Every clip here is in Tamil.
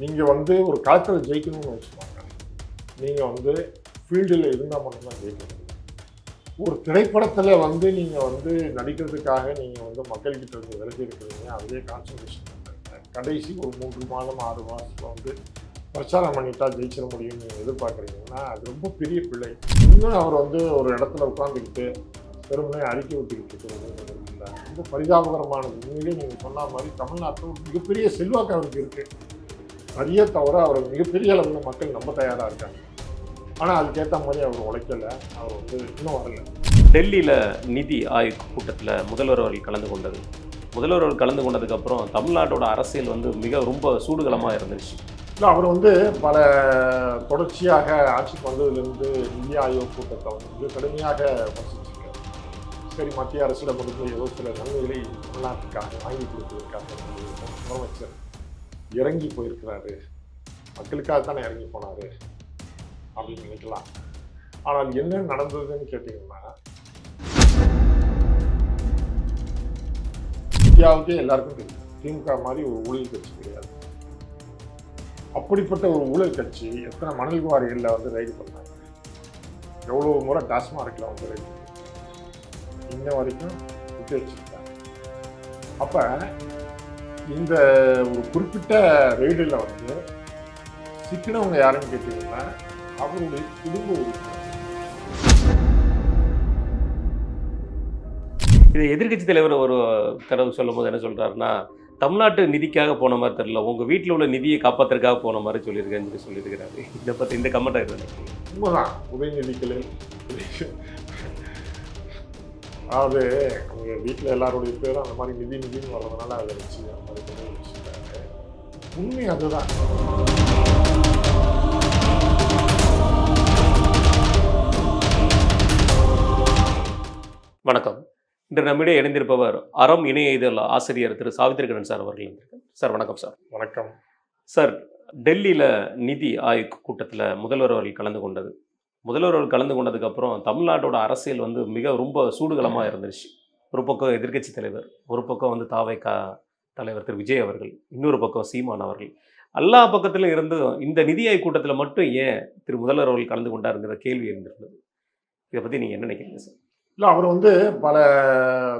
நீங்கள் வந்து ஒரு களத்தில் ஜெயிக்கணும்னு வச்சுக்கோங்க நீங்கள் வந்து ஃபீல்டில் இருந்தால் மட்டும்தான் ஜெயிக்க முடியும் ஒரு திரைப்படத்தில் வந்து நீங்கள் வந்து நடிக்கிறதுக்காக நீங்கள் வந்து மக்கள்கிட்ட இருந்து விலகி இருக்கிறீங்க. அதே கான்சன்ட்ரேஷன் பண்ணுறீங்க கடைசி ஒரு மூன்று மாதம் ஆறு மாதத்தில் வந்து பிரச்சாரம் பண்ணிட்டா ஜெயிச்சிட முடியும்னு நீங்கள் எதிர்பார்க்குறீங்கன்னா அது ரொம்ப பெரிய பிள்ளை இன்னும் அவர் வந்து ஒரு இடத்துல உட்காந்துக்கிட்டு பெருமையை அறிக்கை விட்டுக்கிட்டு இருக்கிறது. ரொம்ப பரிதாபகரமானது. உண்மையிலே நீங்கள் சொன்ன மாதிரி தமிழ்நாட்டில் மிகப்பெரிய செல்வாக்கு அவருக்கு இருக்குது நிறைய தவிர அவர் மிகப்பெரிய அளவில் மக்கள் நம்ப தயாராக இருக்காங்க. ஆனால் அதுக்கேற்ற மாதிரி அவர் உழைக்கலை. அவர் வந்து இன்னும் வரல. டெல்லியில் நிதி ஆயோக் கூட்டத்தில் முதல்வர் அவர்கள் கலந்து கொண்டது. முதல்வர் அவர்கள் கலந்து கொண்டதுக்கப்புறம் தமிழ்நாட்டோட அரசியல் வந்து மிக ரொம்ப சூடுகளமாக இருந்துச்சு. இல்லை அவர் வந்து பல தொடர்ச்சியாக ஆட்சிக்கு வந்ததுலேருந்து நிதி ஆயோக் கூட்டத்தை வந்து மிக கடுமையாக விமர்சிச்சிருக்காரு. சரி மத்திய அரசிடமிருந்து ஏதோ சில நன்மைகளை தமிழ்நாட்டுக்காக வாங்கி நம்முடைய முதலமைச்சர். இறங்கி போயிருக்கிறாரு. மக்களுக்காக தானே இறங்கி போனார் அப்படின்னு நினைக்கலாம். ஆனால் என்ன நடந்ததுன்னு கேட்டிங்கன்னா இந்தியாவுக்கே எல்லாருக்கும் தெரியும். திமுக மாதிரி ஒரு ஊழல் கட்சி கிடையாது. அப்படிப்பட்ட ஒரு ஊழல் கட்சி எத்தனை மணல் குவாரிகளில் வந்து ரைடு பண்ணாங்க? எவ்வளோ முறை டாஸ்மார்க்கில் வந்து ரைடு பண்ணாங்க இன்ன வரைக்கும் விட்டு அப்போ இந்த ஒரு குறிப்பிட்ட ரெய்டில் வந்து சிக்கினவங்க யாருன்னு கேட்டிங்கன்னா அவருடைய குடும்ப உறுப்பினர். இது எதிர்க்கட்சி தலைவர் ஒரு தடவை சொல்லும்போது என்ன சொல்றாருன்னா தமிழ்நாட்டு நிதிக்காக போன மாதிரி தெரியல. உங்கள் வீட்டில் உள்ள நிதியை காப்பாற்றுறதுக்காக போன மாதிரி சொல்லியிருக்கேன்னு சொல்லி சொல்லியிருக்கிறாரு. இதை பற்றி இந்த கமெண்ட் ஆகிடுது உண்மைதான். உதயநிதிகளில் அதாவது அவங்க வீட்டில் எல்லாருடைய பேரும் அந்த மாதிரி நிதி நிதின்னு வர்றதுனால அதை வச்சு அந்த மாதிரி பண்ணி வச்சுட்டாங்க. உண்மை அதுதான். வணக்கம். இன்று நம்மிடையே இணைந்திருப்பவர் அறம் இணைய இதழ் ஆசிரியர் திரு சாவித்திரிகரன் சார் அவர்கள் சார் வணக்கம் சார். வணக்கம். சார் டெல்லியில் நிதி ஆயோக் கூட்டத்தில் முதல்வர் அவர்கள் கலந்து கொண்டது. முதல்வர் கலந்து கொண்டதுக்கப்புறம் தமிழ்நாட்டோட அரசியல் வந்து மிக ரொம்ப சூடுகளமாக இருந்துச்சு ஒரு பக்கம் எதிர்க்கட்சி தலைவர் ஒரு பக்கம் வந்து தாவைக்கா தலைவர் திரு. விஜய் அவர்கள் இன்னொரு பக்கம் சீமான் அவர்கள். எல்லா பக்கத்திலும் இருந்து இந்த நிதி ஆயோக் கூட்டத்தில் மட்டும் ஏன் திரு. முதல்வர் அவர்கள் கலந்து கொண்டாருங்கிற கேள்வி இருந்திருந்தது இதை பற்றி நீங்கள் என்ன நினைக்கிறீங்க சார்? இல்லை அவர் வந்து பல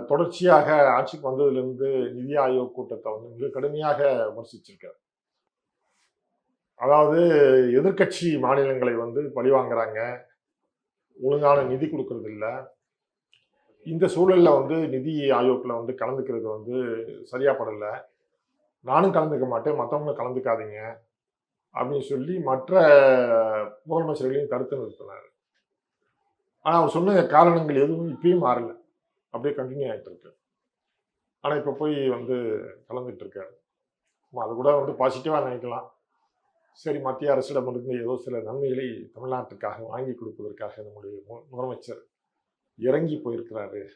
தொடர்ச்சியாக ஆட்சிக்கு வந்ததுலேருந்து நிதி ஆயோக் கூட்டத்தை வந்து மிக கடுமையாக விமர்சிச்சிருக்காரு. அதாவது எதிர்க்கட்சி மாநிலங்களை வந்து பழிவாங்குறாங்க. ஒழுங்கான நிதி கொடுக்கறது இந்த சூழலில் வந்து நிதி ஆயோக்கில் வந்து கலந்துக்கிறது வந்து சரியா படலை. நானும் கலந்துக்க மாட்டேன். மற்றவங்களும் கலந்துக்காதீங்க. அப்படின்னு சொல்லி மற்ற முதலமைச்சர்களையும் தடுத்து நிறுத்தினார். ஆனால் அவர் சொன்ன காரணங்கள் எதுவும் இப்பயும் மாறல. அப்படியே கண்டினியூ ஆகிட்டு இருக்கு. ஆனால் இப்போ போய் வந்து கலந்துட்டு இருக்காரு. அது கூட வந்து பாசிட்டிவாக நினைக்கலாம். சரி மத்திய அரசிடமிருந்து ஏதோ சில நன்மைகளை தமிழ்நாட்டுக்காக வாங்கி கொடுப்பதற்காக நம்முடைய மு- முதலமைச்சர் இறங்கி போயிருக்கிறாரு.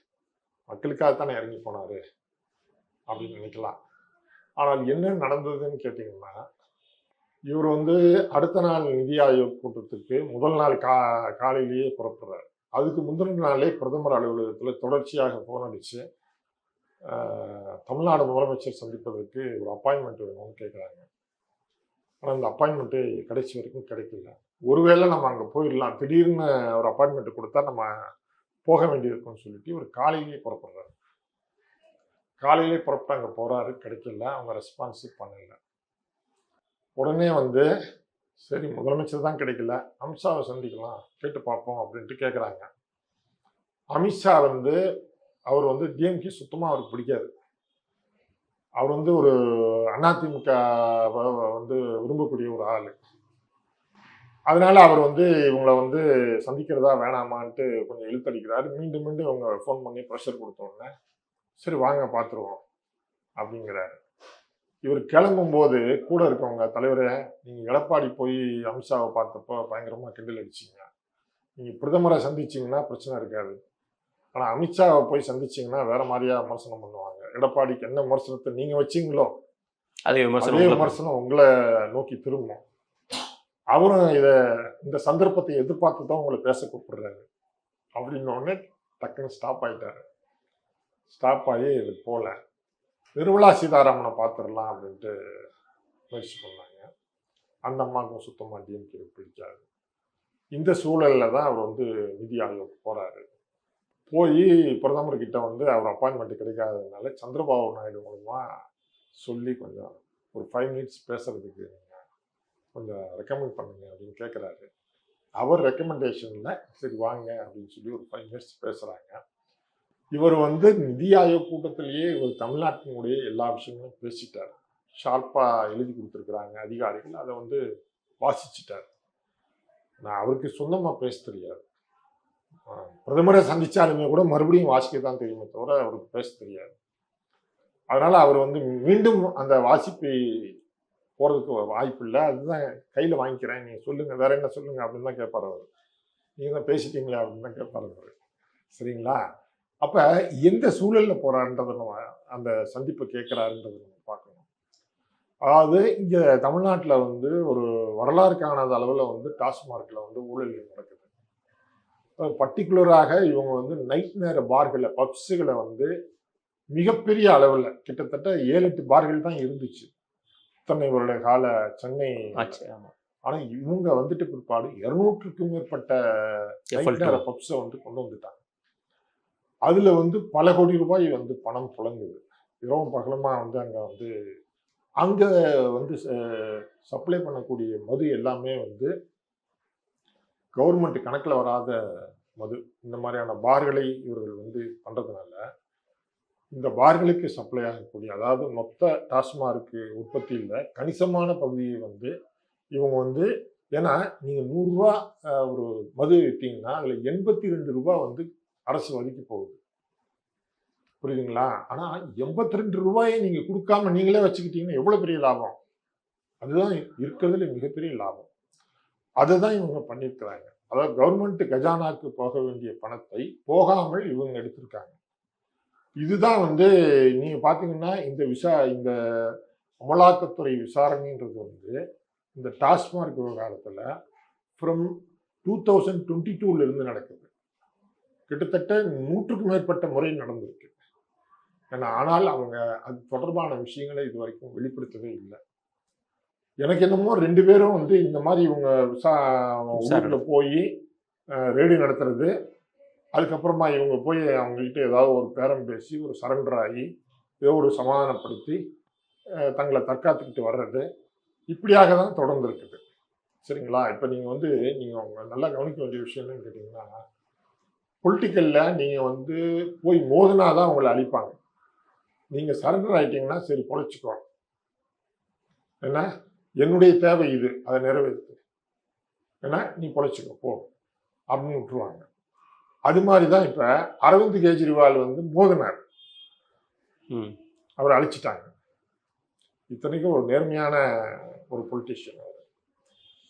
மக்களுக்காக தானே இறங்கி போனாரு அப்படின்னு நினைக்கலாம். ஆனால் என்ன நடந்ததுன்னு கேட்டிங்கன்னா இவர் வந்து அடுத்த நாள் நிதி ஆயோக் கூட்டத்துக்கு முதல் நாள் கா காலையிலேயே புறப்படுறார். அதுக்கு முந்தின நாளே பிரதமர் அலுவலகத்தில் தொடர்ச்சியாக ஃபோன் அடித்து தமிழ்நாடு முதலமைச்சர் சந்திப்பதற்கு ஒரு அப்பாயின்மெண்ட் வேணும்னு கேட்குறாங்க ஆனால் அந்த அப்பாயின்மெண்ட்டு கடைசி வரைக்கும் கிடைக்கல. ஒருவேளை நம்ம அங்கே போயிடலாம். திடீர்னு ஒரு அப்பாயின்மெண்ட் கொடுத்தா நம்ம போக வேண்டியிருக்கும்னு சொல்லிட்டு ஒரு காலையிலேயே புறப்படுறாரு. காலையிலே புறப்பட்டு அங்கே போகிறாரு கிடைக்கல. அவங்க ரெஸ்பான்ஸு பண்ணல. உடனே வந்து சரி முதலமைச்சர் தான் கிடைக்கல. அமித்ஷாவை சந்திக்கலாம். கேட்டு பார்ப்போம் அப்படின்ட்டு கேட்குறாங்க அமித்ஷா வந்து அவர் வந்து டிஎம்கே சுத்தமாக அவருக்கு பிடிக்காது. அவர் வந்து ஒரு அதிமுக வந்து விரும்பக்கூடிய ஒரு ஆள். அதனால அவர் வந்து இவங்களை வந்து சந்திக்கிறதா வேணாமான்ட்டு கொஞ்சம் இழுத்தடிக்கிறாரு. மீண்டும் மீண்டும் இவங்க ஃபோன் பண்ணி ப்ரெஷர் கொடுத்தோடனே சரி வாங்க பார்த்துருவோம் அப்படிங்கிறாரு. இவர் கிளம்பும்போது கூட இருக்கவங்க தலைவரே நீங்கள் எடப்பாடி போய் அமித்ஷாவை பார்த்தப்போ பயங்கரமாக கிண்டல் அடிச்சிங்க. நீங்கள் பிரதமரை சந்திச்சிங்கன்னா பிரச்சனை இருக்காது. ஆனால் அமித்ஷாவை போய் சந்திச்சிங்கன்னா வேற மாதிரியா விமர்சனம் பண்ணுவாங்க. எடப்பாடிக்கு என்ன விமர்சனத்தை நீங்கள் வச்சீங்களோ அதே விமர்சனம் விமர்சனம் உங்களை நோக்கி திரும்பும். அவரும் இதை இந்த சந்தர்ப்பத்தை எதிர்பார்த்து தான் உங்களை பேச கூப்பிடுறாரு. அப்படின்ன உடனே டக்குன்னு ஸ்டாப் ஆயிட்டாரு. ஸ்டாப் ஆகி இது போல. நிர்மலா சீதாராமனை பார்த்துடலாம் அப்படின்ட்டு முயற்சி பண்ணாங்க. அந்த அம்மாவுக்கும் சுத்தமாக டிஎம்கே பிடிக்காது. இந்த சூழலில் தான் அவர் வந்து நிதி ஆயோக் போகிறாரு போய் பிரதமர் கிட்ட வந்து அவர் அப்பாயின்மெண்ட் கிடைக்காததுனால சந்திரபாபு நாயுடு மூலமாக சொல்லி கொஞ்சம் ஒரு ஃபைவ் மினிட்ஸ் பேசுறதுக்கு கொஞ்சம் ரெக்கமெண்ட் பண்ணுங்க அப்படின்னு கேட்குறாரு அவர் ரெக்கமெண்டேஷனில் சரி வாங்க அப்படின்னு சொல்லி ஒரு ஃபைவ் மினிட்ஸ் பேசுகிறாங்க இவர் வந்து நிதி ஆயோக் கூட்டத்திலேயே இவர் தமிழ்நாட்டினுடைய எல்லா விஷயங்களும் பேசிட்டார். ஷார்ப்பாக எழுதி கொடுத்துருக்குறாங்க அதிகாரிகள். அதை வந்து வாசிச்சிட்டார். நான் அவருக்கு சொந்தமாக பேச தெரியாது. பிரதமரை சந்திச்சாலுமே கூட மறுபடியும் வாசிக்க தான் தெரியுமே தவிர அவருக்கு பேச தெரியாது. அதனால அவர் வந்து மீண்டும் அந்த வாசிப்பை போகிறதுக்கு வாய்ப்பு இல்லை அதுதான் கையில் வாங்கிக்கிறேன். நீங்கள் சொல்லுங்கள் வேற என்ன சொல்லுங்கள் அப்படின்னு தான் கேட்பார் அவர். நீங்கள் தான் பேசிட்டீங்களா அப்படின்னு தான் கேட்பார் அவர். சரிங்களா? அப்போ எந்த சூழலில் போகிறான்றதை நம்ம அந்த சந்திப்பை கேட்குறாருன்றதை நம்ம பார்க்கணும். அதாவது இங்கே தமிழ்நாட்டில் வந்து ஒரு வரலாறு காணாத அளவில் வந்து டாஸ்மார்க்கில் வந்து ஊழல் நடக்குது. பர்டிகுலராக இவங்க வந்து நைட் நேர பார்களை பப்ஸுகளை வந்து மிகப்பெரிய அளவில் கிட்டத்தட்ட ஏழு எட்டு பார்கள் தான் இருந்துச்சு. இத்தனை வருட கால சென்னை. ஆனால் இவங்க வந்துட்டு பிற்பாடு இருநூற்றுக்கும் மேற்பட்ட FL2. நைட் நேர பப்ஸை வந்து கொண்டு வந்துட்டாங்க. அதில் வந்து பல கோடி ரூபாய் வந்து பணம் புழங்குது. இரவும் பகலமாக வந்து அங்கே வந்து அங்கே வந்து சப்ளை பண்ணக்கூடிய மது எல்லாமே வந்து கவர்மெண்ட் கணக்கில் வராத மது இந்த மாதிரியான பார்களை இவர்கள் வந்து பண்ணுறதுனால இந்த பார்களுக்கு சப்ளை ஆகக்கூடிய அதாவது மொத்த டாஸ்மார்க்கு உற்பத்தியில் கணிசமான பகுதியை வந்து இவங்க வந்து ஏன்னா நீங்கள் நூறுரூவா ஒரு மது விற்றீங்கன்னா அதில் எண்பத்தி ரெண்டு ரூபா வந்து அரசு ஒதுக்கி போகுது. புரியுதுங்களா? ஆனால் எண்பத்தி ரெண்டு ரூபாயை நீங்கள் கொடுக்காம நீங்களே வச்சுக்கிட்டீங்கன்னா எவ்வளோ பெரிய லாபம்? அதுதான் இருக்கிறதுல மிகப்பெரிய லாபம். அதை தான் இவங்க பண்ணியிருக்கிறாங்க அதாவது கவர்மெண்ட் கஜானாக்கு போக வேண்டிய பணத்தை போகாமல் இவங்க எடுத்திருக்காங்க. இதுதான் வந்து நீங்க பாத்தீங்கன்னா இந்த விசா இந்த அமலாக்கத்துறை விசாரணைன்றது வந்து இந்த டாஸ்மார்க் விவகாரத்தில் ஃப்ரம் டூ தௌசண்ட் டுவெண்ட்டி இருந்து நடக்குது. கிட்டத்தட்ட நூற்றுக்கும் மேற்பட்ட முறை நடந்திருக்கு. ஏன்னா ஆனால் அவங்க அது தொடர்பான விஷயங்களை இது வரைக்கும் வெளிப்படுத்தவே இல்லை. எனக்கு என்னமோ ரெண்டு பேரும் வந்து இந்த மாதிரி இவங்க விசாரணை. ஊரில் போய் ரேடி நடத்துறது. அதுக்கப்புறமா இவங்க போய் அவங்ககிட்ட ஏதாவது ஒரு பேரம் பேசி ஒரு சரண்டர் ஆகி ஏதோ ஒரு சமாதானப்படுத்தி தங்களை தற்காத்துக்கிட்டு வர்றது. இப்படியாக தான் தொடர்ந்து இருக்குது. சரிங்களா? இப்போ நீங்கள் வந்து நீங்கள் அவங்க நல்லா கவனிக்க வேண்டிய விஷயம் என்னன்னு கேட்டிங்கன்னா பொலிட்டிக்கலில் நீங்கள் வந்து போய் மோதினா தான் உங்களை அழிப்பாங்க. நீங்கள் சரண்டர் ஆயிட்டீங்கன்னா சரி பொழைச்சிக்கோ என்ன? என்னுடைய தேவை இது அதை நிறைவேற்று ஏன்னா நீ பொழைச்சிக்கோ போ அப்படின்னு விட்டுருவாங்க. அது மாதிரி தான் இப்போ அரவிந்த் கெஜ்ரிவால் வந்து மோதினார். அவரை அழிச்சிட்டாங்க. இத்தனைக்கும் ஒரு நேர்மையான ஒரு பொலிட்டிஷியன் அவர்.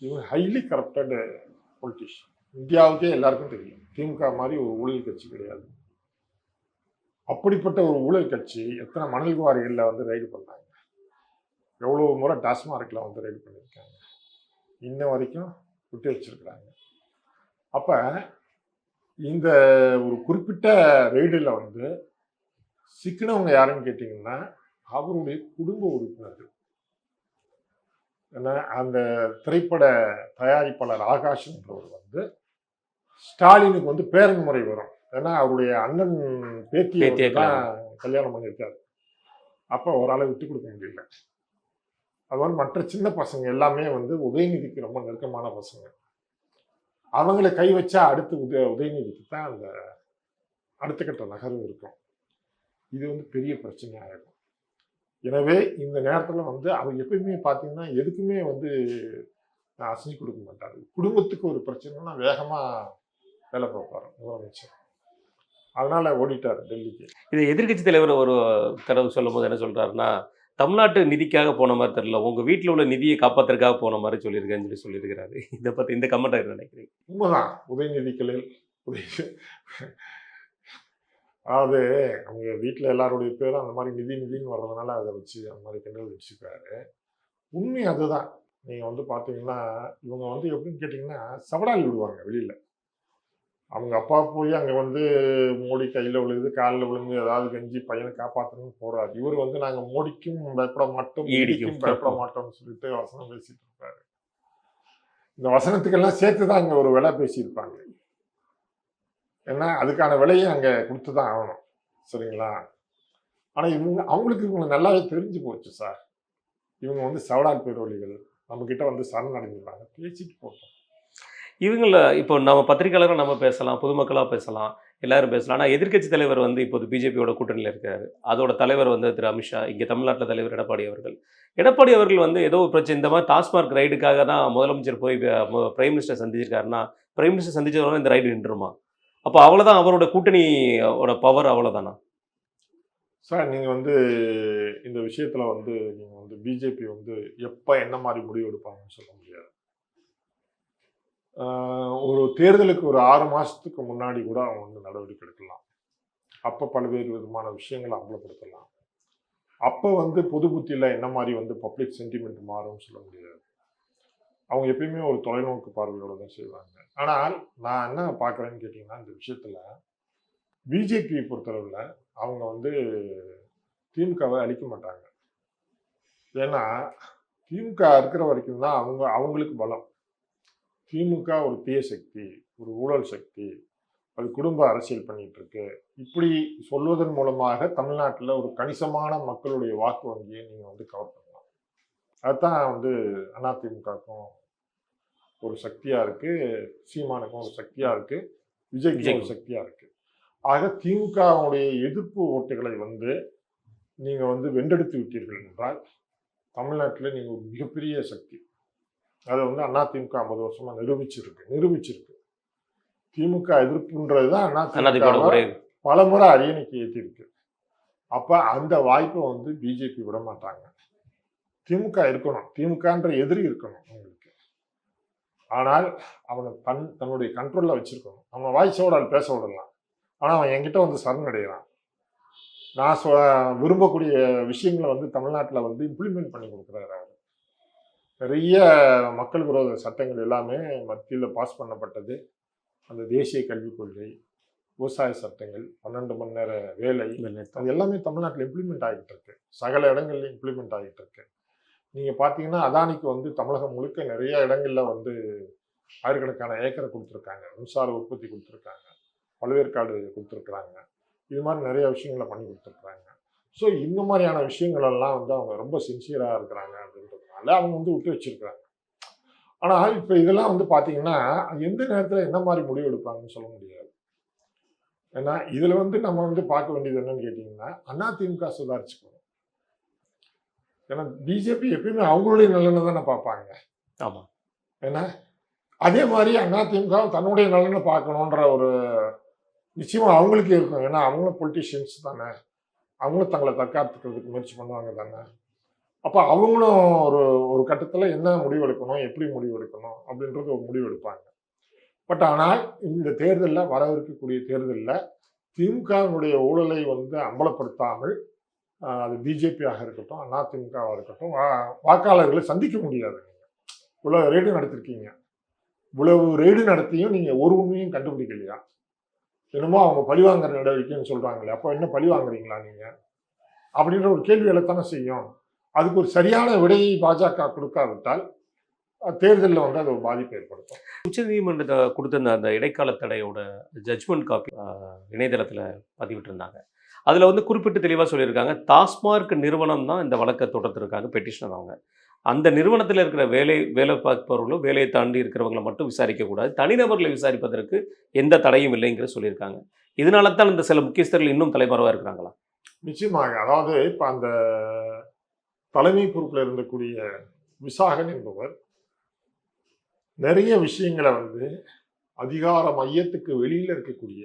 இவங்க ஹைலி கரப்டட் பொலிட்டிஷியன் இந்தியாவுக்கே எல்லாருக்கும் தெரியும். திமுக மாதிரி ஒரு ஊழல் கட்சி கிடையாது. அப்படிப்பட்ட ஒரு ஊழல் கட்சி எத்தனை மணல் குவாரிகளில் வந்து ரைடு பண்ணாங்க? எவ்வளோ முறை டாஸ்மார்க்கில் வந்து ரைடு பண்ணியிருக்காங்க. இன்ன வரைக்கும் விட்டு வச்சிருக்கிறாங்க. அப்போ இந்த ஒரு குறிப்பிட்ட ரெய்டில் வந்து சிக்கினவங்க யாருன்னு கேட்டிங்கன்னா அவருடைய குடும்ப உறுப்பினர்கள். ஏன்னா அந்த திரைப்பட தயாரிப்பாளர் ஆகாஷ்ன்றவர் வந்து ஸ்டாலினுக்கு வந்து பேரன் முறை வரும். ஏன்னா அவருடைய அண்ணன் பேத்தியை தான் கல்யாணம். பண்ணியிருக்காரு. அப்போ அவரால் விட்டு கொடுக்க முடியல. அது மாதிரி மற்ற சின்ன பசங்க எல்லாமே வந்து உதயநிதிக்கு ரொம்ப நெருக்கமான பசங்க. அவங்கள கை வச்சா அடுத்து உத உதயநிதிக்கு தான் அந்த அடுத்த கட்ட நகர்வு இருக்கும். இது வந்து பெரிய பிரச்சனையாக இருக்கும். எனவே இந்த நேரத்தில் வந்து அவர் எப்பயுமே பார்த்தீங்கன்னா எதுக்குமே வந்து அசைஞ்சு கொடுக்க மாட்டார் குடும்பத்துக்கு ஒரு பிரச்சனைனா வேகமாக வேலை பார்ப்பார் முதலமைச்சர். அதனால ஓடிட்டார் டெல்லிக்கு. இது எதிர்கட்சி தலைவர் ஒரு தடவை சொல்லும் போது என்ன சொல்றாருன்னா தமிழ்நாட்டு நிதிக்காக போன மாதிரி தெரியல. உங்கள் வீட்டில் உள்ள நிதியை காப்பாற்றுறதுக்காக போன மாதிரி சொல்லியிருக்கேன்னு சொல்லி சொல்லியிருக்கிறாரு. இதை பற்றி இந்த கமெண்ட் என்ன நினைக்கிறீங்க? உண்மைதான். உதயநிதிகளில் உதய அதாவது அவங்க வீட்டில் எல்லாருடைய பேரும் அந்த மாதிரி நிதி நிதின்னு வர்றதுனால அதை வச்சு அந்த மாதிரி கிண்டல் வச்சுக்கிறாரு. உண்மை அதுதான். நீங்கள் வந்து பார்த்தீங்கன்னா இவங்க வந்து எப்படின்னு கேட்டிங்கன்னா சவடால் விடுவாங்க வெளியில். அவங்க அப்பா போய் அங்கே வந்து மோடி கையில் விழுது காலில் விழுந்து ஏதாவது கெஞ்சி பையனை காப்பாற்றணும்னு போறாரு. இவர் வந்து நாங்கள் மோடிக்கும் பயப்பட மாட்டோம் ஈடிக்கும். பயப்பட மாட்டோம்னு சொல்லிட்டு வசனம் பேசிட்டு இருப்பாரு இந்த வசனத்துக்கெல்லாம் சேர்த்து தான் இங்கே ஒரு விலை பேசியிருப்பாங்க. ஏன்னா அதுக்கான விலையை அங்கே கொடுத்து தான் ஆகணும். சரிங்களா? ஆனால் இவங்க அவங்களுக்கு இவங்க நல்லாவே தெரிஞ்சு போச்சு சார். இவங்க வந்து சவடால் பேரொழிகள் நம்மக்கிட்ட வந்து சரணடைஞ்சிருந்தாங்க. பேசிட்டு போட்டோம். இவங்கள இப்போ நம்ம பத்திரிகையாளராக நம்ம பேசலாம் பொதுமக்களாக பேசலாம் எல்லாரும் பேசலாம். ஆனால் எதிர்க்கட்சி தலைவர் வந்து இப்போது பிஜேபியோட கூட்டணியில் இருக்கிறாரு அதோட தலைவர் வந்து திரு அமித்ஷா இங்கே தமிழ்நாட்டில் தலைவர் எடப்பாடி அவர்கள். எடப்பாடி அவர்கள் வந்து ஏதோ ஒரு பிரச்சனை இந்த மாதிரி டாஸ்மார்க் ரைடுக்காக தான் முதலமைச்சர் போய் பிரைம் மினிஸ்டர் சந்திச்சிருக்காருன்னா பிரைம் மினிஸ்டர் சந்திச்சவரை இந்த ரைடு நின்றுமா அப்போ அவ்வளோதான் அவரோட கூட்டணியோட பவர் அவ்வளோதானா சார் நீங்கள் வந்து இந்த விஷயத்தில் வந்து நீங்கள் வந்து பிஜேபி வந்து எப்போ என்ன மாதிரி முடிவு எடுப்பாங்கன்னு சொல்ல முடியாது. ஒரு தேர்தலுக்கு ஒரு ஆறு மாதத்துக்கு முன்னாடி கூட அவங்க வந்து நடவடிக்கை எடுக்கலாம். அப்போ பல்வேறு விதமான விஷயங்களை அம்பலப்படுத்தலாம். அப்போ வந்து பொது புத்தியில் என்ன மாதிரி வந்து பப்ளிக் சென்டிமெண்ட் மாறும்னு சொல்ல முடியாது. அவங்க எப்பயுமே ஒரு தொலைநோக்கு பார்வையோடு தான் செய்வாங்க. ஆனால் நான் என்ன பார்க்குறேன்னு கேட்டிங்கன்னா இந்த விஷயத்தில் பிஜேபியை பொறுத்தளவில் அவங்க வந்து திமுகவை அழிக்க மாட்டாங்க. ஏன்னா திமுக இருக்கிற வரைக்கும் தான் அவங்க அவங்களுக்கு பலம். திமுக ஒரு தீய சக்தி ஒரு ஊழல் சக்தி அது குடும்ப அரசியல் பண்ணிட்டு இருக்கு இப்படி சொல்வதன் மூலமாக தமிழ்நாட்டில் ஒரு கணிசமான மக்களுடைய வாக்கு வங்கியை நீங்கள் வந்து கவர் பண்ணலாம். அதுதான் வந்து அதிமுகவுக்கும் ஒரு சக்தியாக இருக்கு சீமானுக்கும் ஒரு சக்தியாக இருக்கு விஜய்க்கும் ஒரு. சக்தியாக இருக்கு. ஆக திமுகவுடைய எதிர்ப்பு ஓட்டுகளை வந்து நீங்கள் வந்து வென்றெடுத்து விட்டீர்கள் என்றால் தமிழ்நாட்டில் நீங்கள் ஒரு மிகப்பெரிய சக்தி. அதை வந்து அதிமுக ஐம்பது வருஷமா நிரூபிச்சிருக்கு நிரூபிச்சிருக்கு. திமுக எதிர்ப்புன்றது தான் அதிமுக அதிமுக ஒரே பல முறை அரியணைக்கு ஏற்றிருக்கு அப்போ அந்த வாய்ப்பை வந்து பிஜேபி விட மாட்டாங்க. திமுக இருக்கணும் திமுகன்ற எதிரி இருக்கணும் அவங்களுக்கு. ஆனால் அவனை தன் தன்னுடைய கண்ட்ரோலில் வச்சிருக்கணும். நம்ம வாய்ஸோட பேச விடலாம். ஆனால் அவன் என்கிட்ட வந்து சரணடைகிறான். நான் சொ விரும்பக்கூடிய விஷயங்களை வந்து தமிழ்நாட்டில் வந்து இம்ப்ளிமெண்ட் பண்ணி கொடுக்குறாரு நிறைய மக்கள் விரோத சட்டங்கள் எல்லாமே மத்தியில் பாஸ் பண்ணப்பட்டது. அந்த தேசிய கல்விக் கொள்கை விவசாய சட்டங்கள் பன்னெண்டு மணி நேர வேலை அது எல்லாமே தமிழ்நாட்டில் இம்ப்ளிமெண்ட் ஆகிட்டு இருக்கு. சகல இடங்கள்லையும் இம்ப்ளிமெண்ட் ஆகிட்டு இருக்கு. நீங்கள் பார்த்தீங்கன்னா அதானிக்கு வந்து தமிழகம் முழுக்க நிறைய இடங்கள்ல வந்து ஆயிரக்கணக்கான ஏக்கரை கொடுத்துருக்காங்க. மின்சார உற்பத்தி கொடுத்துருக்காங்க. பழுவேற்காடு கொடுத்துருக்குறாங்க. இது மாதிரி நிறைய விஷயங்களை பண்ணி கொடுத்துருக்குறாங்க. ஸோ இந்த மாதிரியான விஷயங்கள் எல்லாம் வந்து அவங்க ரொம்ப சின்சியராக இருக்கிறாங்க அப்படின்றதுனால அவங்க வந்து விட்டு வச்சிருக்கிறாங்க. ஆனால் இப்போ இதெல்லாம் வந்து பார்த்தீங்கன்னா எந்த நேரத்தில் என்ன மாதிரி முடிவு எடுப்பாங்கன்னு சொல்ல முடியாது. ஏன்னா இதில் வந்து நம்ம வந்து பார்க்க வேண்டியது என்னன்னு கேட்டிங்கன்னா அதிமுக சுதாரிச்சுக்கணும் ஏன்னா பிஜேபி எப்பயுமே அவங்களுடைய நலனை தானே பார்ப்பாங்க. ஆமாம் ஏன்னா அதே மாதிரி அதிமுக தன்னுடைய நலனை பார்க்கணுன்ற ஒரு நிச்சயமா அவங்களுக்கே இருக்கும். ஏன்னா அவங்களும் பொலிட்டிஷியன்ஸ் தானே. அவங்களும் தங்களை தற்காத்துக்கிறதுக்கு முயற்சி பண்ணுவாங்க தானே. அப்போ அவங்களும் ஒரு ஒரு கட்டத்தில் என்ன முடிவெடுக்கணும் எப்படி முடிவெடுக்கணும் அப்படின்றது ஒரு முடிவெடுப்பாங்க பட் ஆனால் இந்த தேர்தலில் வரவிருக்கக்கூடிய தேர்தலில் திமுகவினுடைய ஊழலை வந்து அம்பலப்படுத்தாமல் அது பிஜேபியாக இருக்கட்டும் அதிமுகவாக இருக்கட்டும் வா- வாக்காளர்களை சந்திக்க முடியாது. இவ்வளோ ரெய்டு நடத்திருக்கீங்க. இவ்வளவு ரெய்டு நடத்தியும் நீங்கள் ஒரு உண்மையும் கண்டுபிடிக்கலையா? என்னமோ அவங்க பழிவாங்குற நடவடிக்கைன்னு சொல்கிறாங்களே அப்போ என்ன பழி வாங்குறீங்களா நீங்கள் அப்படின்ற ஒரு கேள்வி எழத்தானே செய்யும். அதுக்கு ஒரு சரியான விடையை பாஜக கொடுக்காவிட்டால் தேர்தலில் வந்து அது ஒரு பாதிப்பை ஏற்படுத்தும். உச்சநீதிமன்றத்தை கொடுத்திருந்த அந்த இடைக்கால தடையோட ஜட்ஜ்மெண்ட் காப்பி இணையதளத்தில் பதிவிட்டிருந்தாங்க. அதில் வந்து குறிப்பிட்டு தெளிவாக சொல்லியிருக்காங்க டாஸ்மார்க் நிறுவனம் தான் இந்த வழக்கை தொடர்ந்துருக்காங்க பெட்டிஷனர் அவங்க. அந்த நிறுவனத்தில் இருக்கிற வேலை வேலை பார்ப்பவர்களோ வேலையை தாண்டி இருக்கிறவங்களை மட்டும் விசாரிக்கக்கூடாது தனிநபர்களை விசாரிப்பதற்கு எந்த தடையும் இல்லைங்கிற சொல்லியிருக்காங்க. இதனால தான் இந்த சில முக்கியஸ்தர்கள் இன்னும் தலைமறைவாக இருக்கிறாங்களா? நிச்சயமாக. அதாவது இப்போ அந்த தலைமை பொறுப்பில் இருந்தக்கூடிய விசாகன் என்பவர் நிறைய விஷயங்களை வந்து அதிகார மையத்துக்கு வெளியில் இருக்கக்கூடிய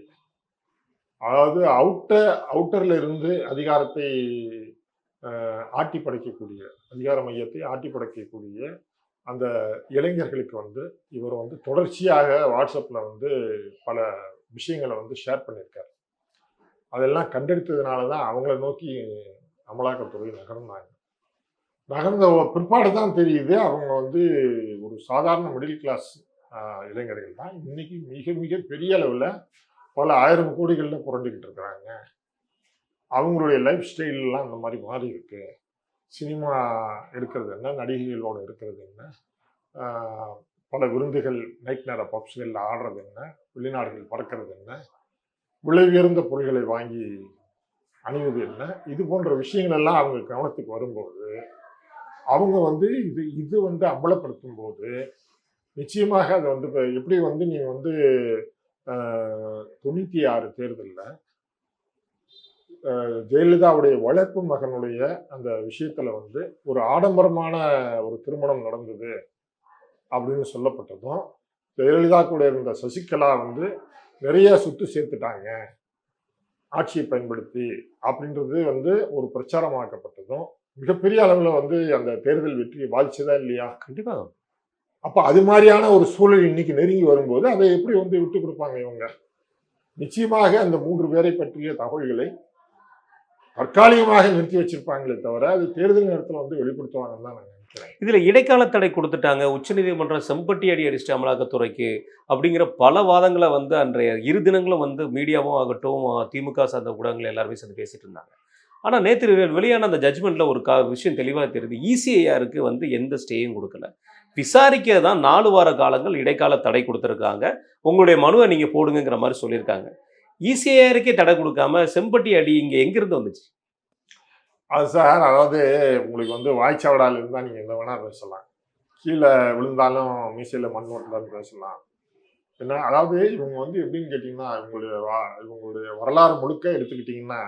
அதாவது அவுட்டர் அவுட்டரில் இருந்து அதிகாரத்தை ஆட்டி படைக்கக்கூடிய அதிகார மையத்தை ஆட்டி படைக்கக்கூடிய அந்த இளைஞர்களுக்கு வந்து இவர் வந்து தொடர்ச்சியாக வாட்ஸ்அப்பில் வந்து பல விஷயங்களை வந்து ஷேர் பண்ணியிருக்காரு. அதெல்லாம் கண்டெடுத்ததுனால தான் அவங்கள நோக்கி அமலாக்கத்துறை நகர்ந்தாங்க. நகர்ந்த பிற்பாடு தான் தெரியுது. அவங்க வந்து ஒரு சாதாரண மிடில் கிளாஸ் இளைஞர்கள் தான். இன்னைக்கு மிக மிக பெரிய அளவில் பல ஆயிரம் கோடிகளில் புரண்டுக்கிட்டு இருக்கிறாங்க. அவங்களுடைய லைஃப் ஸ்டைல்லாம் அந்த மாதிரி மாறி இருக்கு. சினிமா எடுக்கிறது என்ன? நடிகைகளோடு இருக்கிறது என்ன? பல விருந்துகள் நைட் நேர பப்ஸ்களில் ஆடுறது என்ன? வெளிநாடுகள் பறக்கிறது என்ன? விலை உயர்ந்த பொருள்களை வாங்கி அணிவது என்ன? இது போன்ற விஷயங்கள் எல்லாம் அவங்க கவனத்துக்கு வரும்போது அவங்க வந்து இது இது வந்து அம்பலப்படுத்தும் போது நிச்சயமாக அது வந்து இப்போ எப்படி வந்து நீ வந்து தொண்ணூற்றி ஆறு தேர்தலில் ஜெயலலிதாவுடைய வளர்ப்பு மகனுடைய அந்த விஷயத்தில் வந்து ஒரு ஆடம்பரமான ஒரு திருமணம் நடந்தது அப்படின்னு சொல்லப்பட்டதும் ஜெயலலிதா கூட இருந்த சசிகலா வந்து நிறைய சொத்து சேர்த்துட்டாங்க ஆட்சியை பயன்படுத்தி அப்படின்றது வந்து ஒரு பிரச்சாரமாக்கப்பட்டதும் மிகப்பெரிய அளவில் வந்து அந்த தேர்தல் வெற்றியை பாதிச்சதா இல்லையா? கண்டிப்பாக அப்போ அது மாதிரியான ஒரு சூழல் இன்னைக்கு நெருங்கி வரும்போது அதை எப்படி வந்து விட்டு கொடுப்பாங்க இவங்க? நிச்சயமாக அந்த மூன்று பேரை பற்றிய தகவல்களை தற்காலிகமாக நிறுத்தி வச்சிருப்பாங்களே தவிர அது தேர்தல் நேரத்தில் வந்து வெளிப்படுத்துவாங்கன்னு தான் நான் நினைக்கிறேன். இதில் இடைக்கால தடை கொடுத்துட்டாங்க. உச்சநீதிமன்றம் செம்பட்டி அடி அடிச்சிட்டு அமலாக்கத்துறைக்கு அப்படிங்கிற பல வாதங்களை வந்து அன்றைய இரு தினங்களும் வந்து மீடியாவும் ஆகட்டும் திமுக சார்ந்த ஊடகங்கள் எல்லாருமே சேர்ந்து பேசிட்டு இருந்தாங்க. ஆனால் நேற்று வெளியான அந்த ஜட்மெண்ட்டில் ஒரு கா விஷயம் தெளிவாக தெரியுது. இசிஐஆருக்கு வந்து எந்த ஸ்டேயும் கொடுக்கல. விசாரிக்க தான் நாலு வார காலங்கள் இடைக்கால தடை கொடுத்துருக்காங்க. உங்களுடைய மனுவை நீங்கள் போடுங்கிற மாதிரி சொல்லியிருக்காங்க. இசிஐஆருக்கே தடை கொடுக்காம செம்பட்டி அடி இங்கே எங்கேருந்து வந்துச்சு? அது சார் அதாவது உங்களுக்கு வந்து வாய்ச்சாவடால இருந்தால் நீங்கள் எங்கே வேணால் பேசலாம். கீழே விழுந்தாலும் மீசையில் மண் ஓட்டலான்னு பேசலாம். என்ன அதாவது இவங்க வந்து எப்படின்னு கேட்டிங்கன்னா இவங்களுடைய வா இவங்களுடைய வரலாறு முழுக்க எடுத்துக்கிட்டிங்கன்னா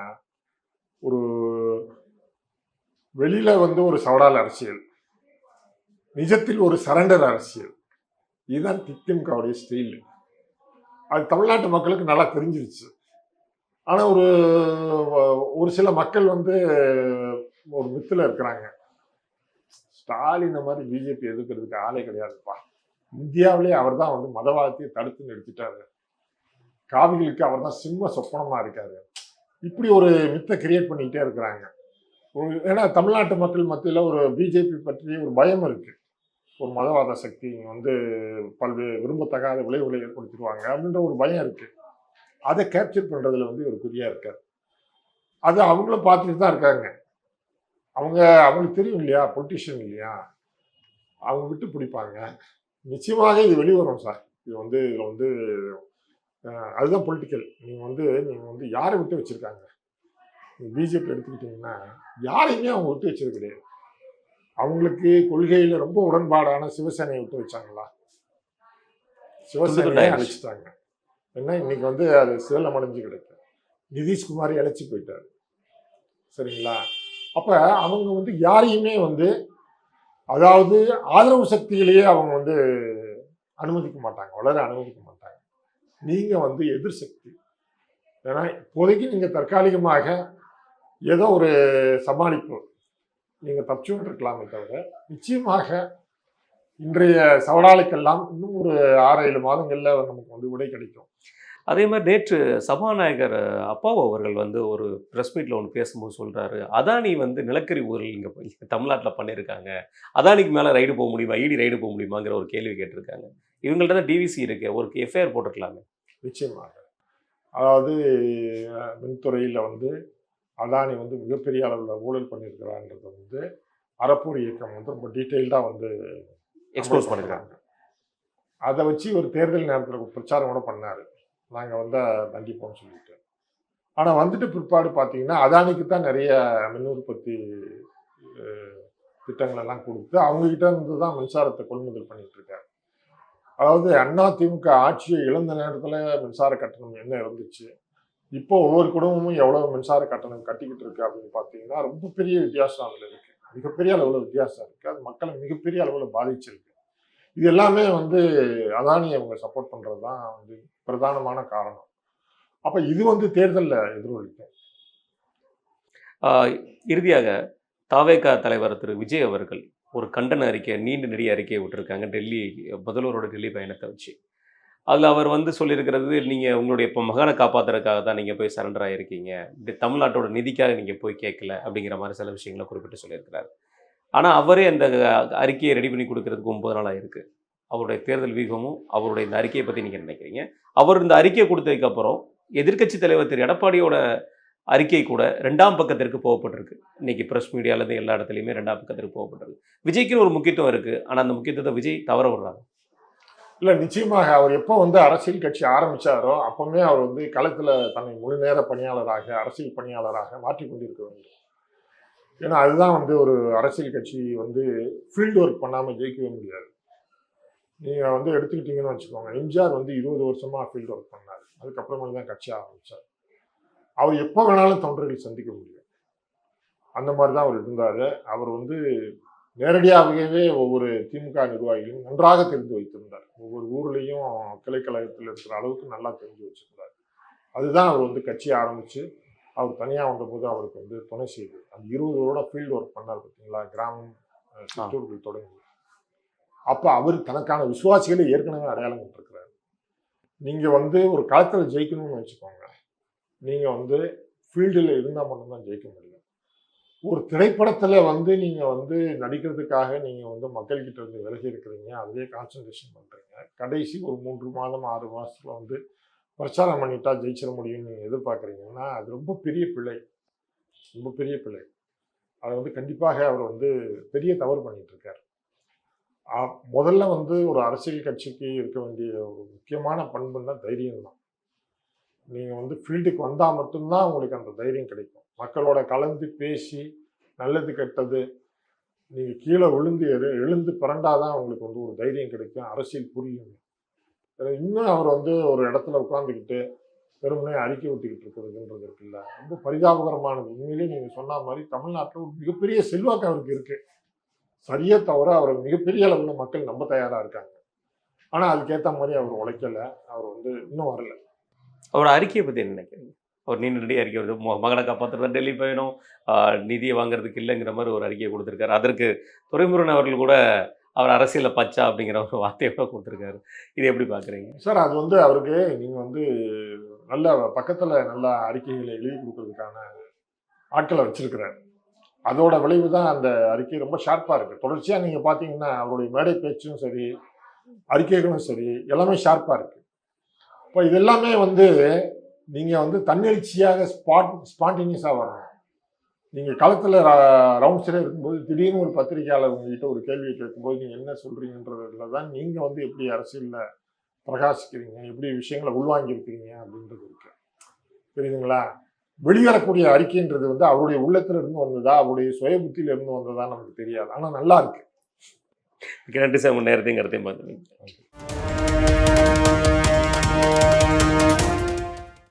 ஒரு வெளியில வந்து ஒரு சவடால் அரசியல் நிஜத்தில் ஒரு சரண்டர் அரசியல். இதுதான் திமுகவுடைய ஸ்டைல். அது தமிழ்நாட்டு மக்களுக்கு நல்லா தெரிஞ்சிருச்சு. ஆனால் ஒரு ஒரு சில மக்கள் வந்து ஒரு மித்தில் இருக்கிறாங்க. ஸ்டாலின் மாதிரி பிஜேபி எதிர்க்கிறதுக்கு ஆளே கிடையாதுப்பா. இந்தியாவிலே அவர் தான் வந்து மதவாதத்தையே தடுத்து நிறுத்திட்டாரு. காவிகளுக்கு அவர் தான் சிம்ம சொப்பனமாக இருக்காரு. இப்படி ஒரு மித்தை கிரியேட் பண்ணிக்கிட்டே இருக்கிறாங்க. ஒரு- ஏன்னா தமிழ்நாட்டு மக்கள் மத்தியில் ஒரு பிஜேபி பற்றி ஒரு பயம் இருக்குது ஒரு மதவாத சக்தி இங்கே வந்து பல்வேறு விரும்பத்தகாத விளைவுகளை ஏற்படுத்திடுவாங்க அப்படின்ற ஒரு பயம் இருக்குது அதை கேப்சர் பண்ணுறதுல வந்து ஒரு குறியாக இருக்கார். அது அவங்களும் பார்த்துட்டு தான் இருக்காங்க. அவங்க அவங்களுக்கு தெரியும் இல்லையா? பொலிட்டிஷியன் இல்லையா? அவங்க விட்டு பிடிப்பாங்க. நிச்சயமாக இது வெளிவரும் சார். இது வந்து இதில் வந்து அதுதான் பொலிட்டிக்கல் நீங்கள் வந்து நீங்கள் வந்து யாரை விட்டு வச்சிருக்காங்க? பிஜேபி எடுத்துக்கிட்டிங்கன்னா யாரையுமே அவங்க விட்டு வச்சது கிடையாது. அவங்களுக்கு கொள்கையில் ரொம்ப உடன்பாடான சிவசேனையை விட்டு வச்சாங்களா? சிவசேனையை. அழிச்சிட்டாங்க. என்ன இன்னைக்கு வந்து அது சேலம் அடைஞ்சு கிடக்கு. நிதிஷ்குமார் இழைச்சி போயிட்டார். சரிங்களா? அப்ப அவங்க வந்து யாரையுமே வந்து அதாவது ஆதரவு சக்திகளையே அவங்க வந்து அனுமதிக்க மாட்டாங்க வளர அனுமதிக்க மாட்டாங்க. நீங்க வந்து எதிர் சக்தி. ஏன்னா இப்போதைக்கு நீங்க தற்காலிகமாக ஏதோ ஒரு சமாளிப்பு நீங்க தப்பிச்சு இருக்கலாமே தவிர நிச்சயமாக இன்றைய சவாலுக்கெல்லாம் இன்னும் ஒரு ஆறு ஏழு மாதங்களில் நமக்கு வந்து விடை கிடைக்கும். அதே மாதிரி நேற்று சபாநாயகர் அப்பாவு அவர்கள் வந்து ஒரு ப்ரெஸ் மீட்டில் ஒன்று பேசும்போது சொல்கிறாரு அதானி வந்து நிலக்கரி ஊரில் இங்கே தமிழ்நாட்டில் பண்ணியிருக்காங்க அதானிக்கு மேலே ரைடு போக முடியுமா? ஈடி ரைடு போக முடியுமாங்கிற ஒரு கேள்வி கேட்டிருக்காங்க. இவங்கள்ட்ட தான் டிவிசி இருக்கு. ஒரு எஃப்ஐஆர் போட்டிருக்கலாமே நிச்சயமாக. அதாவது மின்துறையில் வந்து அதானி வந்து மிகப்பெரிய அளவில் ஊழல் பண்ணியிருக்கிறான்றத வந்து அறப்போர் இயக்கம் வந்து ரொம்ப டீட்டெயில்டாக வந்து எக்ஸ்போஸ் பண்ணியிருக்காங்க. அதை வச்சு ஒரு தேர்தல் நேரத்தில் பிரச்சாரம் கூட பண்ணார். நாங்கள் வந்து தண்டிப்போம்னு சொல்லிட்டு. ஆனால் வந்துட்டு பிற்பாடு பார்த்தீங்கன்னா அதானிக்கு தான் நிறைய மின் உற்பத்தி திட்டங்கள் எல்லாம் கொடுத்து அவங்ககிட்ட இருந்து தான் மின்சாரத்தை கொள்முதல் பண்ணிட்டு இருக்காரு. அதாவது அண்ணா திமுக ஆட்சியை இழந்த நேரத்தில் மின்சார கட்டணம் என்ன இருந்துச்சு? இப்போ ஒவ்வொரு குடும்பமும் எவ்வளவு மின்சார கட்டணம் கட்டிக்கிட்டு இருக்கு அப்படின்னு பார்த்தீங்கன்னா ரொம்ப பெரிய வித்தியாசம் அதில் இருக்கு. மிகப்பெரிய அளவில் வித்தியாசம் இருக்கு. அது மக்களை மிகப்பெரிய அளவில் பாதிச்சிருக்கு. இது எல்லாமே வந்து அதானி அவங்க சப்போர்ட் பண்ணுறது தான் வந்து பிரதானமான காரணம். அப்போ இது வந்து தேர்தலில் எதிரொலிக்கும். இறுதியாக தாவேகா தலைவர் திரு விஜய் அவர்கள் ஒரு கண்டன அறிக்கை நீண்ட நெடிய அறிக்கையை விட்டுருக்காங்க. டெல்லி முதல்வரோட டெல்லி பயணத்தை வச்சு. அதில் அவர் வந்து சொல்லியிருக்கிறது நீங்கள் உங்களுடைய இப்போ மகனை காப்பாற்றுறதுக்காக தான் நீங்கள் போய் சரண்டர் ஆகிருக்கீங்க இப்படி தமிழ்நாட்டோட நிதிக்காக நீங்கள் போய் கேட்கல அப்படிங்கிற மாதிரி சில விஷயங்களை குறிப்பிட்டு சொல்லியிருக்கிறார். ஆனால் அவரே அந்த அறிக்கையை ரெடி பண்ணி கொடுக்கறதுக்கு ஒம்பது நாள் ஆகிருக்கு அவருடைய தேர்தல் வியூகமும் அவருடைய இந்த அறிக்கையை பற்றி நீங்கள் நினைக்கிறீங்க. அவர் இந்த அறிக்கையை கொடுத்ததுக்கப்புறம் எதிர்க்கட்சி தலைவர் திரு. எடப்பாடியோட அறிக்கை கூட ரெண்டாம் பக்கத்திற்கு போகப்பட்டிருக்கு. இன்றைக்கி ப்ரெஸ் மீடியாவிலேருந்து எல்லா இடத்துலையுமே ரெண்டாம் பக்கத்திற்கு போகப்பட்டிருக்கு. விஜய்க்குன்னு ஒரு முக்கியத்துவம் இருக்குது ஆனால் அந்த முக்கியத்துவத்தை விஜய் தவற விடுறாங்க இல்லை நிச்சயமாக அவர் எப்போ வந்து அரசியல் கட்சி ஆரம்பிச்சாரோ அப்போவுமே அவர் வந்து களத்தில் தன்னை முழு நேர பணியாளராக அரசியல் பணியாளராக மாற்றிக்கொண்டிருக்க வேண்டும். ஏன்னா அதுதான் வந்து ஒரு அரசியல் கட்சி வந்து ஃபீல்டு ஒர்க் பண்ணாமல் ஜெயிக்கவே முடியாது. நீங்கள் வந்து எடுத்துக்கிட்டீங்கன்னு வச்சுக்கோங்க. எம்ஜிஆர் வந்து இருபது வருஷமாக ஃபீல்டு ஒர்க் பண்ணார். அதுக்கப்புறமா தான் கட்சி ஆரம்பிச்சார். அவர் எப்போ வேணாலும் தொண்டர்கள் சந்திக்க முடியும். அந்த மாதிரி தான் அவர் இருந்தார். அவர் வந்து நேரடியாகவே ஒவ்வொரு திமுக நிர்வாகிகளும் நன்றாக தெரிந்து வைத்திருந்தார். ஒவ்வொரு ஊர்லேயும் கிளைக்கழகத்தில் இருக்கிற அளவுக்கு நல்லா தெரிஞ்சு வச்சிருந்தார். அதுதான் அவர் வந்து கட்சி ஆரம்பித்து அவர் தனியாக வந்தபோது அவருக்கு வந்து துணை செய்து அந்த இருபது வருட ஃபீல்டு ஒர்க் பண்ணார் பார்த்தீங்களா கிராமம் சிற்றூர்கள் தொடங்கி அப்போ அவர் தனக்கான விசுவாசிகளை ஏற்கனவே அடையாளம் கண்டிருக்கிறார். நீங்கள் வந்து ஒரு களத்தில் ஜெயிக்கணும்னு வச்சுக்கோங்க. நீங்கள் வந்து ஃபீல்டில் இருந்தால் மட்டும்தான் ஜெயிக்க முடியும். ஒரு திரைப்படத்தில் வந்து நீங்கள் வந்து நடிக்கிறதுக்காக நீங்கள் வந்து மக்கள்கிட்ட வந்து விலகி இருக்கிறீங்க அதுவே கான்சன்ட்ரேஷன் பண்ணுறீங்க கடைசி ஒரு மூன்று மாதம் ஆறு மாதத்தில் வந்து பிரச்சாரம் பண்ணிட்டா ஜெயிச்சிட முடியும்னு நீங்கள் எதிர்பார்க்குறீங்கன்னா அது ரொம்ப பெரிய பிழை. ரொம்ப பெரிய பிழை. அதை வந்து கண்டிப்பாக அவர் வந்து பெரிய தவறு பண்ணிகிட்ருக்கார் இருக்கார் முதல்ல வந்து ஒரு அரசியல் கட்சிக்கு இருக்க வேண்டிய ஒரு முக்கியமான பண்புன்னா தைரியம் தான் நீங்கள் வந்து ஃபீல்டுக்கு வந்தால் மட்டும்தான் உங்களுக்கு அந்த தைரியம் கிடைக்கும். மக்களோட கலந்து பேசி நல்லது கெட்டது நீங்கள் கீழே விழுந்து எழுந்து பிறண்டாதான் உங்களுக்கு வந்து ஒரு தைரியம் கிடைக்கும். அரசியல் புரியும். இன்னும் அவர் வந்து ஒரு இடத்துல உட்காந்துக்கிட்டு வெறுமனே அறிக்கை விட்டுக்கிட்டு இருக்கிறதுன்றது இருக்குல்ல ரொம்ப பரிதாபகரமானது. உண்மையிலேயே நீங்கள் சொன்ன மாதிரி தமிழ்நாட்டில் ஒரு மிகப்பெரிய செல்வாக்கு அவருக்கு இருக்குது சரியே தவிர அவரை மிகப்பெரிய அளவில் மக்கள் நம்ப தயாராக இருக்காங்க. ஆனால் அதுக்கேற்ற மாதிரி அவர் உழைக்கல. அவர் வந்து இன்னும் வரல. அவரோட அறிக்கையை பற்றி என்ன நினைக்கிறீங்க? அவர் நீண்ட அறிக்கை வருது. மகனை காப்பாற்றுறது டெல்லி போயிடும். நிதியை வாங்குறதுக்கு இல்லைங்கிற மாதிரி ஒரு அறிக்கையை கொடுத்துருக்காரு. அதற்கு துரைமுருகன் அவர்கள் கூட அவர் அரசியலில் பச்சா அப்படிங்கிற ஒரு வார்த்தையை கூட கொடுத்துருக்காரு. இது எப்படி பார்க்குறீங்க? சார் அது வந்து அவருக்கு நீங்கள் வந்து நல்ல பக்கத்தில் நல்ல அறிக்கைகளை எழுதி கொடுக்கறதுக்கான ஆட்களை வச்சிருக்கிறார். அதோட விளைவு தான் அந்த அறிக்கை ரொம்ப ஷார்ப்பாக இருக்குது தொடர்ச்சியாக நீங்கள் பார்த்தீங்கன்னா அவருடைய மேடை பேச்சும் சரி அறிக்கைகளும் சரி எல்லாமே ஷார்ப்பாக இருக்குது இப்போ இது எல்லாமே வந்து நீங்கள் வந்து தன்னெழுச்சியாக ஸ்பாட் ஸ்பான்டேனியஸாக வரணும். நீங்கள் களத்தில் ரவுண்ட்ஸில் இருக்கும்போது திடீர்னு ஒரு பத்திரிகையாளர் உங்ககிட்ட ஒரு கேள்வியை கேட்கும்போது நீங்கள் என்ன சொல்கிறீங்கன்றதுல தான் நீங்கள் வந்து எப்படி அரசியலில் பிரகாசிக்கிறீங்க? எப்படி விஷயங்களை உள்வாங்கியிருக்கிறீங்க அப்படின்றது இருக்கு. புரியுதுங்களா? வெளிவரக்கூடிய அறிக்கைன்றது வந்து அவருடைய உள்ளத்துல இருந்து வந்ததா அவருடைய சுய புத்தியில இருந்து வந்ததா நமக்கு தெரியாது. ஆனா நல்லா இருக்கு. நன்றி சார். முன்னேறதையும் கருத்தையும் பார்க்குறீங்க